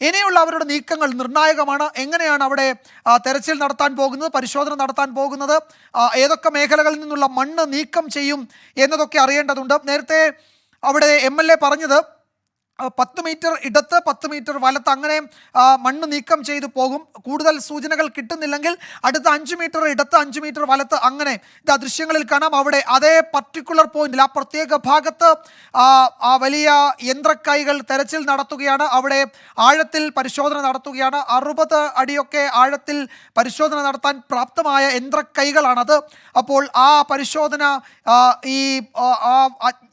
ഇനിയുള്ള അവരുടെ നീക്കങ്ങൾ നിർണായകമാണ്. എങ്ങനെയാണ് അവിടെ തെരച്ചിൽ നടത്താൻ പോകുന്നത് പരിശോധന നടത്താൻ പോകുന്നത്? ഏതൊക്കെ മേഖലകളിൽ നിന്നുള്ള മണ്ണ് നീക്കം ചെയ്യും എന്നതൊക്കെ അറിയേണ്ടതുണ്ട്. നേരത്തെ അവിടെ എം എൽ എ പറഞ്ഞത് പത്ത് മീറ്റർ ഇടത്ത് പത്ത് മീറ്റർ വലത്ത് അങ്ങനെ മണ്ണ് നീക്കം ചെയ്തു പോകും. കൂടുതൽ സൂചനകൾ കിട്ടുന്നില്ലെങ്കിൽ അടുത്ത അഞ്ച് മീറ്റർ ഇടത്ത് അഞ്ച് മീറ്റർ വലത്ത് അങ്ങനെ ഇത് ദൃശ്യങ്ങളിൽ കാണാം. അവിടെ അതേ പർട്ടിക്കുലർ പോയിന്റിൽ ആ പ്രത്യേക ഭാഗത്ത് ആ, വലിയ യന്ത്രക്കൈകൾ തെരച്ചിൽ നടത്തുകയാണ്. അവിടെ ആഴത്തിൽ പരിശോധന നടത്തുകയാണ്. അറുപത് അടിയൊക്കെ ആഴത്തിൽ പരിശോധന നടത്താൻ പ്രാപ്തമായ യന്ത്രക്കൈകളാണത്. അപ്പോൾ ആ പരിശോധന ഈ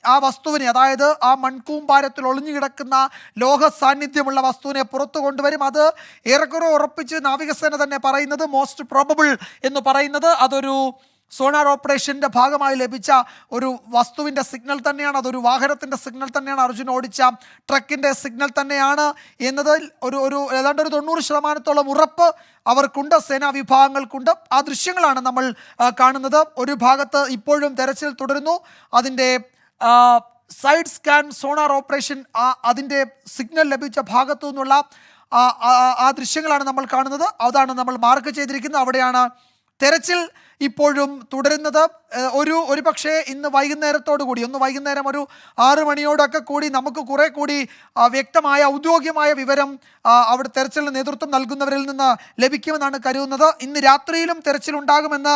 ആ, വസ്തുവിനെ അതായത് ആ മൺകൂമ്പാരത്തിൽ ഒളിഞ്ഞു കിടക്കുന്ന ലോഹ സാന്നിധ്യമുള്ള വസ്തുവിനെ പുറത്തു കൊണ്ടുവരും. അത് ഏറെക്കുറെ ഉറപ്പിച്ച് നാവികസേന തന്നെ പറയുന്നത് മോസ്റ്റ് പ്രോബബിൾ എന്ന് പറയുന്നത് അതൊരു സോണാർ ഓപ്പറേഷന്റെ ഭാഗമായി ലഭിച്ച ഒരു വസ്തുവിന്റെ സിഗ്നൽ തന്നെയാണ്. അതൊരു വാഹനത്തിന്റെ സിഗ്നൽ തന്നെയാണ്. അർജുൻ ഓടിച്ച ട്രക്കിന്റെ സിഗ്നൽ തന്നെയാണ് എന്നതിൽ ഒരു ഒരു ഏതാണ്ട് ഒരു തൊണ്ണൂറ് ശതമാനത്തോളം ഉറപ്പ് അവർക്കുണ്ട്. സേനാ വിഭാഗങ്ങൾക്കുണ്ട്. ആ ദൃശ്യങ്ങളാണ് നമ്മൾ കാണുന്നത്. ഒരു ഭാഗത്ത് ഇപ്പോഴും തെരച്ചിൽ തുടരുന്നു. അതിന്റെ സൈഡ് സ്കാൻ സോണാർ ഓപ്പറേഷൻ ആ അതിന്റെ സിഗ്നൽ ലഭിച്ച ഭാഗത്തു നിന്നുള്ള ആ ദൃശ്യങ്ങളാണ് നമ്മൾ കാണുന്നത്. അതാണ് നമ്മൾ മാർക്ക് ചെയ്തിരിക്കുന്നത്. അവിടെയാണ് തെരച്ചിൽ ഇപ്പോഴും തുടരുന്നത്. ഒരു ഒരു പക്ഷേ ഇന്ന് വൈകുന്നേരത്തോടു കൂടി ഒന്ന് വൈകുന്നേരം ഒരു ആറ് മണിയോടൊക്കെ കൂടി നമുക്ക് കുറേ കൂടി വ്യക്തമായ ഔദ്യോഗികമായ വിവരം അവിടെ തെരച്ചിലിന് നേതൃത്വം നൽകുന്നവരിൽ നിന്ന് ലഭിക്കുമെന്നാണ് കരുതുന്നത്. ഇന്ന് രാത്രിയിലും തെരച്ചിൽ ഉണ്ടാകുമെന്ന്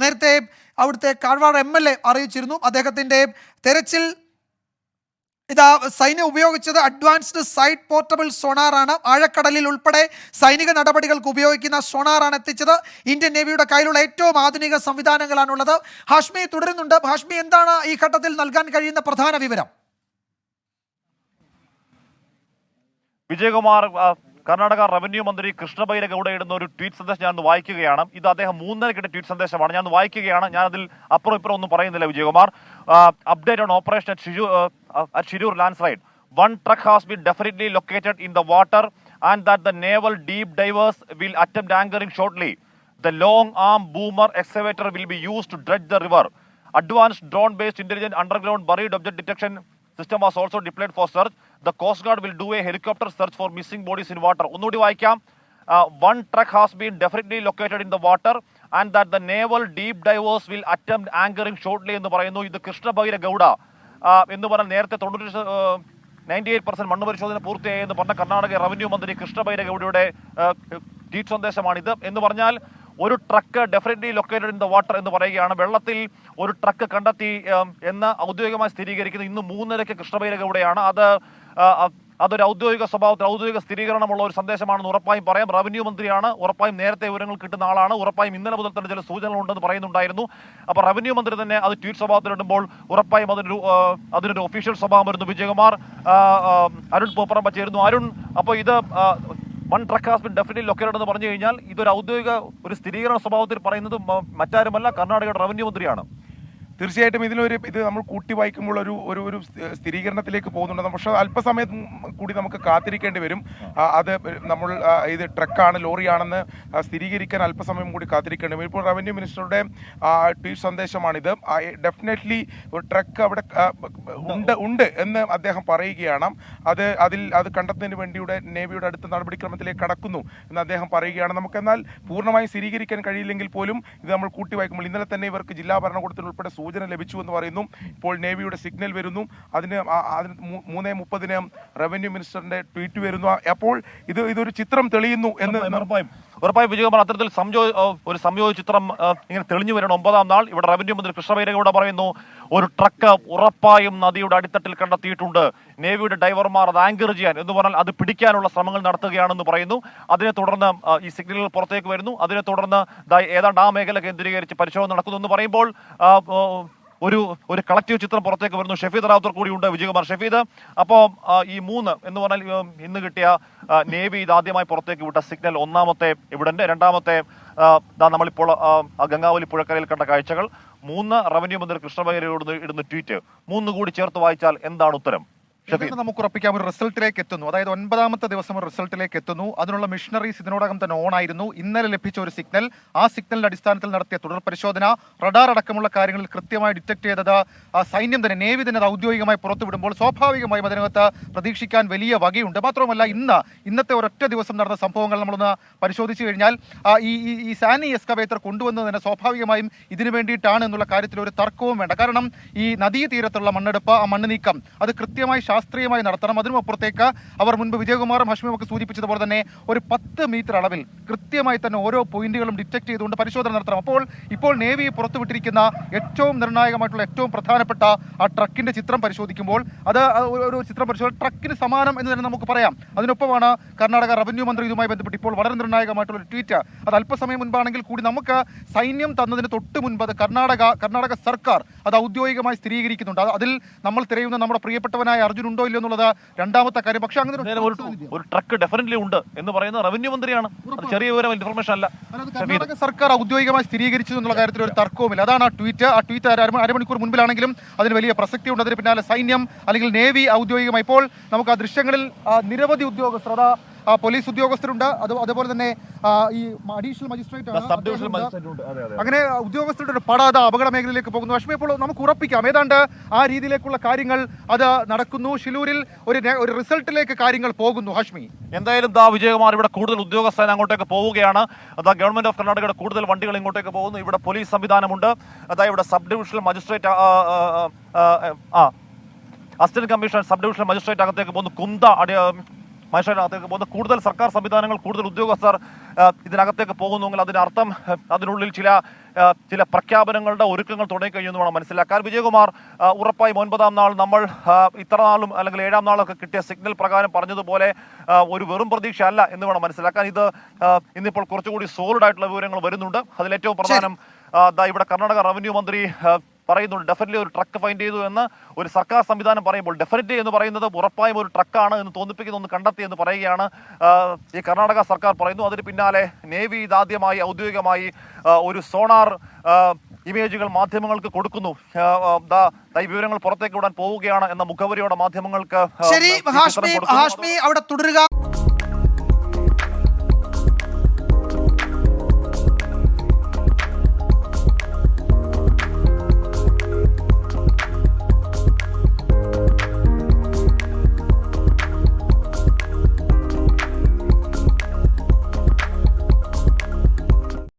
നേരത്തെ അവിടുത്തെ കാഴ്വാട് എം എൽ എ അറിയിച്ചിരുന്നു. അദ്ദേഹത്തിന്റെ തെരച്ചിൽ ഇതാ സൈന്യം ഉപയോഗിച്ചത് അഡ്വാൻസ്ഡ് സൈറ്റ് പോർട്ടബിൾ സോണാറാണ്. ആഴക്കടലിൽ ഉൾപ്പെടെ സൈനിക നടപടികൾക്ക് ഉപയോഗിക്കുന്ന സോണാറാണ് എത്തിച്ചത്. ഇന്ത്യൻ നേവിയുടെ കയ്യിലുള്ള ഏറ്റവും ആധുനിക സംവിധാനങ്ങളാണുള്ളത്. ഹാഷ്മി തുടരുന്നുണ്ട്. ഹാഷ്മി എന്താണ് ഈ ഘട്ടത്തിൽ നൽകാൻ കഴിയുന്ന പ്രധാന വിവരം? വിജയകുമാർ കർണാടക റവന്യൂ മന്ത്രി കൃഷ്ണബൈര ഗൗഡ ഇടുന്ന ഒരു ട്വീറ്റ് സന്ദേശം ഞാൻ വായിക്കുകയാണ്. ഇത് അദ്ദേഹം മൂന്നരക്കിട്ട ട്വീറ്റ് സന്ദേശമാണ്. ഞാൻ വായിക്കുകയാണ്. ഞാൻ അതിൽ അപ്പുറം ഇപ്പുറം ഒന്നും പറയുന്നില്ല Vijayakumar. Update on operation at Shirur at landslide one truck has be definitely located in the water and that the naval deep divers will attempt anchoring shortly the long arm boomer excavator will be use to dredge the river advance drone based intelligent underground buried object detection system was also deployed for search. The coast guard will do a helicopter search for missing bodies in water ഒന്നുകൂടി വായിക്കാം. One truck has been definitely located in the water and that the naval deep divers will attempt anchoring shortly എന്ന് പറയുന്നു. ഇത് കൃഷ്ണഭൈര ഗൗഡ. എന്ന് പറഞ്ഞാൽ നേരത്തെ തൊണ്ണൂറ്റി ninety eight percent മണ്ണ് പരിശോധന പൂർത്തിയായി എന്ന് പറഞ്ഞ കർണാടക റവന്യൂ മന്ത്രി കൃഷ്ണഭൈര ഗൗഡയുടെ ട്വീറ്റ് സന്ദേശമാണിത്. എന്ന് പറഞ്ഞാൽ ഒരു truck definitely located in the water എന്ന് പറയുകയാണ്. വെള്ളത്തിൽ ഒരു ട്രക്ക് കണ്ടെത്തി എന്ന് ഔദ്യോഗികമായി സ്ഥിരീകരിക്കുന്നത് ഇന്ന് മൂന്നരയ്ക്ക് കൃഷ്ണബൈര ഗൗഡയാണ് അത് അതൊരു ഔദ്യോഗിക സ്വഭാവത്തിൽ ഔദ്യോഗിക സ്ഥിരീകരണമുള്ള ഒരു സന്ദേശമാണെന്ന് ഉറപ്പായും പറയാം. റവന്യൂ മന്ത്രിയാണ്. ഉറപ്പായും നേരത്തെ വിവരങ്ങൾ കിട്ടുന്ന ആളാണ്. ഉറപ്പായും ഇന്നലെ മുതൽ തന്നെ ചില സൂചനകൾ ഉണ്ടെന്ന് പറയുന്നുണ്ടായിരുന്നു. അപ്പോൾ റവന്യൂ മന്ത്രി തന്നെ അത് ട്വീറ്റ് സ്വഭാവത്തിലിടുമ്പോൾ ഉറപ്പായും അതിനൊരു അതിനൊരു ഒഫീഷ്യൽ സ്വഭാവം വരുന്നു. വിജയകുമാർ അരുൺ പൂപ്പറമ്പ ചേരുന്നു. അരുൺ അപ്പോൾ ഇത് one truck has been located എന്ന് പറഞ്ഞു കഴിഞ്ഞാൽ ഇതൊരു ഔദ്യോഗിക ഒരു സ്ഥിരീകരണ സ്വഭാവത്തിൽ പറയുന്നത് മറ്റാരുമല്ല. കർണാടകയുടെ റവന്യൂ മന്ത്രിയാണ്. തീർച്ചയായിട്ടും ഇതിലൊരു ഇത് നമ്മൾ കൂട്ടി വായിക്കുമ്പോൾ ഒരു ഒരു ഒരു സ്ഥി- സ്ഥിരീകരണത്തിലേക്ക് പോകുന്നുണ്ട്. പക്ഷേ അല്പസമയം കൂടി നമുക്ക് കാത്തിരിക്കേണ്ടി വരും. അത് നമ്മൾ ഇത് ട്രക്കാണ് ലോറിയാണെന്ന് സ്ഥിരീകരിക്കാൻ അല്പസമയം കൂടി കാത്തിരിക്കേണ്ടി വരും. ഇപ്പോൾ റവന്യൂ മിനിസ്റ്ററുടെ ട്വീറ്റ് സന്ദേശമാണിത്. ഡെഫിനറ്റ്ലി ഒരു ട്രക്ക് അവിടെ ഉണ്ട് ഉണ്ട് എന്ന് അദ്ദേഹം പറയുകയാണ്. അത് അതിൽ അത് കണ്ടെത്തുന്നതിന് വേണ്ടിയുടെ നേവിയുടെ അടുത്ത നടപടിക്രമത്തിലേക്ക് കടക്കുന്നു എന്ന് അദ്ദേഹം പറയുകയാണ്. നമുക്ക് എന്നാൽ പൂർണമായും സ്ഥിരീകരിക്കാൻ കഴിയില്ലെങ്കിൽ പോലും ഇത് നമ്മൾ കൂട്ടി വായിക്കുമ്പോൾ ഇന്നലെ തന്നെ ഇവർക്ക് ജില്ലാ ഭരണകൂടത്തിൽ ഉൾപ്പെടെ സൂചന ലഭിച്ചു എന്ന് പറയുന്നു. ഇപ്പോൾ നേവിയുടെ സിഗ്നൽ വരുന്നു. അതിന് അതിന് മൂന്നേ മുപ്പതിന് റവന്യൂ മിനിസ്റ്ററിന്റെ ട്വീറ്റ് വരുന്നു. അപ്പോൾ ഇത് ഇതൊരു ചിത്രം തെളിയുന്നു എന്ന് ഉറപ്പായും. ഉറപ്പായും വിജയകുമാർ അത്തരത്തിൽ സംയോ ഒരു സംയോജ ചിത്രം ഇങ്ങനെ തെളിഞ്ഞു വരണം. ഒമ്പതാം നാൾ ഇവിടെ റവന്യൂ മന്ത്രി കൃഷ്ണബൈരഗൌഡ പറയുന്നു ഒരു ട്രക്ക് ഉറപ്പായും നദിയുടെ അടിത്തട്ടിൽ കണ്ടെത്തിയിട്ടുണ്ട്. നേവിയുടെ ഡൈവർമാർ അത് ആങ്കർ ചെയ്യാൻ. എന്ന് പറഞ്ഞാൽ അത് പിടിക്കാനുള്ള ശ്രമങ്ങൾ നടത്തുകയാണെന്ന് പറയുന്നു. അതിനെ തുടർന്ന് ഈ സിഗ്നലുകൾ പുറത്തേക്ക് വരുന്നു. അതിനെ തുടർന്ന് ഏതാണ്ട് ആ മേഖല കേന്ദ്രീകരിച്ച് പരിശോധന നടക്കുന്നു എന്ന് പറയുമ്പോൾ ഒരു ഒരു കളക്റ്റീവ് ചിത്രം പുറത്തേക്ക് വരുന്നു. ഷെഫീദ് റാവുത്തർ കൂടിയുണ്ട് വിജയകുമാർ ഷെഫീദ്. അപ്പോൾ ഈ മൂന്ന് എന്ന് പറഞ്ഞാൽ ഇന്ന് കിട്ടിയ നേവി ഇത് ആദ്യമായി പുറത്തേക്ക് വിട്ട സിഗ്നൽ ഒന്നാമത്തെ ഇവിടെ രണ്ടാമത്തെ നമ്മളിപ്പോൾ ഗംഗാവലി പുഴക്കരയിൽ കണ്ട കാഴ്ചകൾ. മൂന്ന് റവന്യൂ മന്ത്രി കൃഷ്ണബൈരയോട് ഇടുന്ന ട്വീറ്റ്. മൂന്ന് കൂടി ചേർത്ത് വായിച്ചാൽ എന്താണ് ഉത്തരം? നമുക്ക് ഉറപ്പിക്കാം ഒരു റിസൾട്ടിലേക്ക് എത്തുന്നു. അതായത് ഒൻപതാമത്തെ ദിവസം ഒരു റിസൾട്ടിലേക്ക് എത്തുന്നു. അതിനുള്ള മിഷനറീസ് ഇതിനോടകം തന്നെ ഓൺ ആയിരുന്നു. ഇന്നലെ ലഭിച്ച ഒരു സിഗ്നൽ ആ സിഗ്നലിന്റെ അടിസ്ഥാനത്തിൽ നടത്തിയ തുടർ പരിശോധന. റഡാർ അടക്കമുള്ള കാര്യങ്ങളിൽ കൃത്യമായി ഡിറ്റക്ട് ചെയ്തത് സൈന്യം തന്നെ നേവി തന്നെ ഔദ്യോഗികമായി പുറത്തുവിടുമ്പോൾ സ്വാഭാവികമായും അതിനകത്ത് പ്രതീക്ഷിക്കാൻ വലിയ വകയുണ്ട്. മാത്രമല്ല ഇന്ന് ഇന്നത്തെ ഒരൊറ്റ ദിവസം നടന്ന സംഭവങ്ങൾ നമ്മളൊന്ന് പരിശോധിച്ചു കഴിഞ്ഞാൽ ഈ ഈ- ഈ സാനി എസ്കവേറ്റർ കൊണ്ടുവന്നത് തന്നെ സ്വാഭാവികമായും ഇതിനു വേണ്ടിയിട്ടാണ് എന്നുള്ള കാര്യത്തിൽ ഒരു തർക്കവും വേണ്ട. കാരണം ഈ നദീതീരത്തുള്ള മണ്ണെടുപ്പ് ആ മണ്ണ് നീക്കം അത് കൃത്യമായി ശാസ്ത്രീയമായി നടത്തണം. അതിനും അപ്പുറത്തേക്ക് അവർ മുൻപ് വിജയകുമാറും ഹഷ്മിയും ഒക്കെ സൂചിപ്പിച്ചതുപോലെ തന്നെ ഒരു പത്ത് മീറ്റർ അളവിൽ കൃത്യമായി തന്നെ ഓരോ പോയിന്റുകളും ഡിറ്റക്ട് ചെയ്തുകൊണ്ട് പരിശോധന നടത്തണം. അപ്പോൾ ഇപ്പോൾ നേവി പുറത്തുവിട്ടിരിക്കുന്ന ഏറ്റവും നിർണായകമായിട്ടുള്ള ഏറ്റവും പ്രധാനപ്പെട്ട ആ ട്രക്കിന്റെ ചിത്രം പരിശോധിക്കുമ്പോൾ അത് ഒരു- ചിത്രം പരിശോധന ട്രക്കിന് സമാനം എന്ന് തന്നെ നമുക്ക് പറയാം. അതിനൊപ്പമാണ് കർണാടക റവന്യൂ മന്ത്രി ഇതുമായി ബന്ധപ്പെട്ട് ഇപ്പോൾ വളരെ നിർണായകമായിട്ടുള്ള ഒരു ട്വീറ്റ്. അത് അല്പസമയം മുൻപാണെങ്കിൽ കൂടി നമുക്ക് സൈന്യം തന്നതിന് തൊട്ട് മുൻപ് അത് കർണാടക കർണാടക സർക്കാർ അത് ഔദ്യോഗികമായി സ്ഥിരീകരിക്കുന്നുണ്ട്. അതിൽ നമ്മൾ തിരയുന്ന നമ്മുടെ പ്രിയപ്പെട്ടവനായ അർജുൻ ഉണ്ടോ ഇല്ലയോ എന്നുള്ളത് രണ്ടാമത്തെ കാര്യം. പക്ഷേ അങ്ങനെ ഒരു ട്രക്ക് ഡെഫിനറ്റ്ലി ഉണ്ട് എന്ന് പറയുന്നത് റവന്യൂ മന്ത്രിയാണ്. ചെറിയ വിവരം ഇൻഫർമേഷൻ അല്ല. കർണാടക സർക്കാർ ഔദ്യോഗികമായി സ്ഥിരീകരിച്ചു എന്നുള്ള കാര്യത്തിൽ ഒരു തർക്കവുമില്ല. അതാണ് ആ ട്വീറ്റ് ആ ട്വീറ്റ് അര അരമണിക്കൂർ മുൻപിലാണെങ്കിലും അതിന് വലിയ പ്രസക്തി ഉണ്ട്. അതിന് പിന്നാലെ സൈന്യം അല്ലെങ്കിൽ നേവി ഔദ്യോഗികമായി. ഇപ്പോൾ നമുക്ക് ആ ദൃശ്യങ്ങളിൽ നിരവധി ഉദ്യോഗസ്ഥർ പോലീസ് ഉദ്യോഗസ്ഥരുണ്ട്. അത് അതുപോലെ തന്നെ ഈ അഡീഷണൽ മജിസ്ട്രേറ്റ് അങ്ങനെ ഉദ്യോഗസ്ഥരുടെ ഒരു പട അത് അപകട മേഖലയിലേക്ക് പോകുന്നു. പക്ഷേ ഇപ്പോൾ നമുക്ക് ഉറപ്പിക്കാം. ഏതാണ്ട് ആ രീതിയിലേക്കുള്ള കാര്യങ്ങൾ അത് നടക്കുന്നു. ഷിലൂരിൽ ഒരു ഒരു റിസൾട്ടിലേക്ക് കാര്യങ്ങൾ പോകുന്നു. ഹാഷ്മി. എന്തായാലും ദാ വിജയകുമാർ ഇവിടെ കൂടുതൽ ഉദ്യോഗസ്ഥൻ അങ്ങോട്ടേക്ക് പോവുകയാണ്. അതാ ഗവൺമെന്റ് ഓഫ് കർണാടകയുടെ കൂടുതൽ വണ്ടികൾ ഇങ്ങോട്ടേക്ക് പോകുന്നു. ഇവിടെ പോലീസ് സംവിധാനമുണ്ട്. അതാ ഇവിടെ സബ് ഡിവിഷണൽ മജിസ്ട്രേറ്റ് ആ assistant commissioner sub divisional magistrate അകത്തേക്ക് പോകുന്നു. കുന്ത അടി പോകുന്നത് കൂടുതൽ സർക്കാർ സംവിധാനങ്ങൾ കൂടുതൽ ഉദ്യോഗസ്ഥർ ഇതിനകത്തേക്ക് പോകുന്നുവെങ്കിൽ അതിന്റെ അർത്ഥം അതിനുള്ളിൽ ചില ചില പ്രഖ്യാപനങ്ങളുടെ ഒരുക്കങ്ങൾ തുടങ്ങിക്കഴിഞ്ഞു വേണം മനസ്സിലാക്കാൻ. വിജയകുമാർ ഉറപ്പായി ഒൻപതാം നാൾ നമ്മൾ ഇത്ര നാളും അല്ലെങ്കിൽ ഏഴാം നാളൊക്കെ കിട്ടിയ സിഗ്നൽ പ്രകാരം പറഞ്ഞതുപോലെ ഒരു വെറും പ്രതീക്ഷ അല്ല എന്ന് വേണം മനസ്സിലാക്കാൻ. ഇത് ഇന്നിപ്പോൾ കുറച്ചുകൂടി സോളിഡ് ആയിട്ടുള്ള വിവരങ്ങൾ വരുന്നുണ്ട്. അതിലേറ്റവും പ്രധാനം ഇവിടെ കർണാടക റവന്യൂ മന്ത്രി പറയുന്നുണ്ട്. ഡെഫിനറ്റ്ലി ഒരു ട്രക്ക് ഫൈൻഡ് ചെയ്തു എന്ന് ഒരു സർക്കാർ സംവിധാനം പറയുമ്പോൾ ഡെഫിനറ്റ്ലി എന്ന് പറയുന്നത് ഉറപ്പായും ഒരു ട്രക്കാണ് എന്ന് തോന്നിപ്പിക്കുന്ന ഒന്ന് കണ്ടെത്തി എന്ന് പറയുകയാണ് ഈ കർണാടക സർക്കാർ പറയുന്നു. അതിന് പിന്നാലെ നേവി ഇതാദ്യമായി ഔദ്യോഗികമായി ഒരു സോണാർ ഇമേജുകൾ മാധ്യമങ്ങൾക്ക് കൊടുക്കുന്നു. ഈ വിവരങ്ങൾ പുറത്തേക്ക് വിടാൻ പോവുകയാണ് എന്ന മുഖവരിയോടെ മാധ്യമങ്ങൾക്ക്. ഹാഷ്മി അവിടെ തുടരുക.